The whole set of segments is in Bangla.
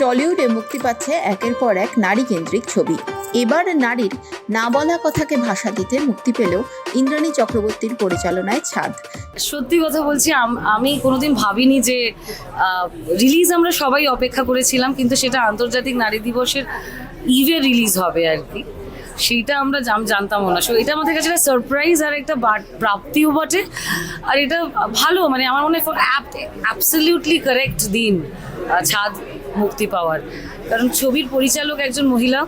টলিউডে মুক্তি পাচ্ছে একের পর এক নারী কেন্দ্রিক ছবি। এবার নারীর না বলা কথাকে ভাষা দিতে মুক্তি পেলেও ইন্দ্রাণী চক্রবর্তীর পরিচালনায় ছাদ। সত্যি কথা বলছি, আমি কোনোদিন ভাবিনি যে রিলিজ আমরা সবাই অপেক্ষা করেছিলাম, কিন্তু সেটা আন্তর্জাতিক নারী দিবসের ইভে রিলিজ হবে আর কি। সেইটা আমরা জাম জানতামও না। সো এটা আমাদের কাছে একটা সারপ্রাইজ আর একটা প্রাপ্তিও বটে। আর এটা ভালো মানে আমার মনে হয় অ্যাবসলিউটলি কারেক্ট দিন ছাদ। মুক্তি পাওয়ার। কারণ ছবির পরিচালক একজন মহিলা,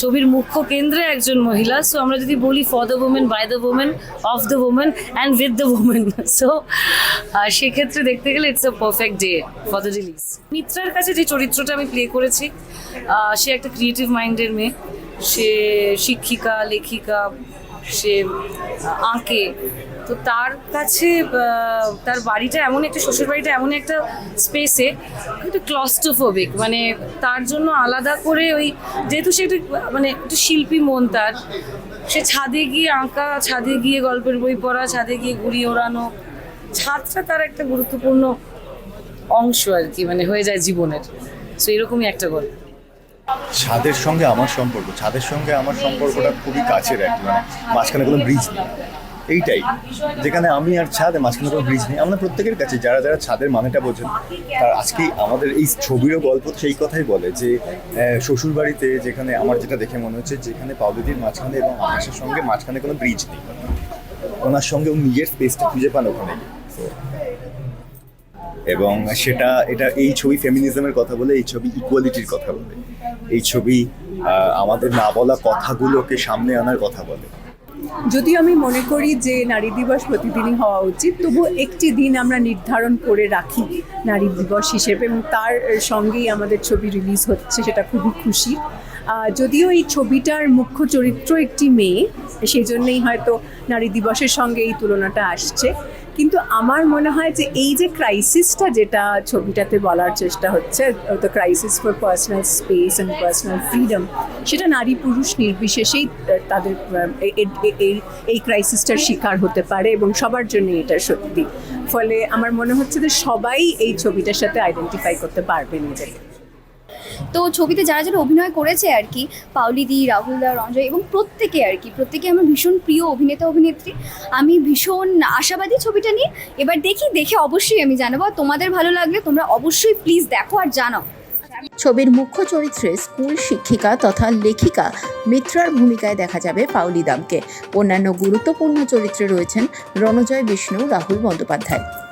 ছবির মুখ্য কেন্দ্রে একজন মহিলা। সো আমরা যদি বলি for the women by the women of the women and with the women so সেক্ষেত্রে দেখতে গেলে it's a perfect day for the release মিত্রার কাছে যে চরিত্রটা আমি প্লে করেছি সে একটা ক্রিয়েটিভ মাইন্ডের মেয়ে। সে শিক্ষিকা, লেখিকা সে আঁকে। তো তার কাছে তার বাড়িটা এমন একটা, শ্বশুর বাড়িটা এমন একটা স্পেসে একটু ক্লস্টোফোবিক মানে তার জন্য আলাদা করে ওই, যেহেতু সে একটু মানে একটু শিল্পী মন তার, সে ছাদে গিয়ে আঁকা, ছাদে গিয়ে গল্পের বই পড়া, ছাদে গিয়ে ঘুরি ওড়ানো, ছাদটা তার একটা গুরুত্বপূর্ণ অংশ আর কি মানে হয়ে যায় জীবনের। সো এরকমই একটা গল্প। ছাদের সঙ্গে আমার সম্পর্ক, ছাদের সঙ্গে আমার সম্পর্কটা খুবই কাছের আর কি মানে মাঝখানে কোনো ব্রিজ নেই। এইটাই। যেখানে আমি আর ছাদ, মাঝখানে কোনো ব্রিজ নেই। আমরা প্রত্যেকের কাছে, যারা যারা ছাদের মানেটা বোঝেন, তার আজকে আমাদের এই ছবিরও গল্প সেই কথাই বলে যে শ্বশুর বাড়িতে যেখানে আমার যেটা দেখে মনে হচ্ছে, যেখানে পাউলিদির মাঝখানে এবং আকাশের সঙ্গে মাঝখানে কোনো ব্রিজ নেই। ওনার সঙ্গে নিজের স্পেসটা খুঁজে পান ওখানে। এবং সেটা এটা এই ছবি ফেমিনিজমের কথা বলে এই ছবি ইকুয়ালিটির কথা বলে। এই ছবি আমাদের না বলা কথাগুলোকে সামনে আনার কথা বলে। যদি আমি মনে করি যে নারী দিবস প্রতিদিনই হওয়া উচিত তবু একটি দিন আমরা নির্ধারণ করে রাখি নারী দিবস হিসেবে এবং তার সঙ্গেই আমাদের ছবি রিলিজ হচ্ছে সেটা খুবই খুশি যদিও এই ছবিটার মুখ্য চরিত্র একটি মেয়ে সেই জন্যই হয়তো নারী দিবসের সঙ্গে এই তুলনাটা আসছে। কিন্তু আমার মনে হয় যে এই যে ক্রাইসিসটা যেটা ছবিটাতে বলার চেষ্টা হচ্ছে the crisis for personal space and personal freedom সেটা নারী পুরুষ নির্বিশেষেই তাদের এই ক্রাইসিসটার শিকার হতে পারে এবং সবার জন্য এটা সত্যি। ফলে আমার মনে হচ্ছে যে সবাই এই ছবিটার সাথে আইডেন্টিফাই করতে পারবে নিজেকে। তো ছবিতে যারা যারা অভিনয় করেছে আর কি পাউলিদি রাহুলদা রঞ্জয় এবং প্রত্যেকে আর কি, প্রত্যেকে আমার ভীষণ প্রিয় অভিনেতা, অভিনেত্রী। আমি ভীষণ আশাবাদী ছবিটা নিয়ে। এবার দেখি, দেখে অবশ্যই আমি জানাব। তোমাদের ভালো লাগলে তোমরা অবশ্যই প্লিজ দেখো আর জানাও। ছবির মুখ্য চরিত্রে স্কুল শিক্ষিকা তথা লেখিকা মিত্রার ভূমিকায় দেখা যাবে পাউলি দামকে। অন্যান্য গুরুত্বপূর্ণ চরিত্রে রয়েছেন রণজয় বিষ্ণু, রাহুল বন্দ্যোপাধ্যায়।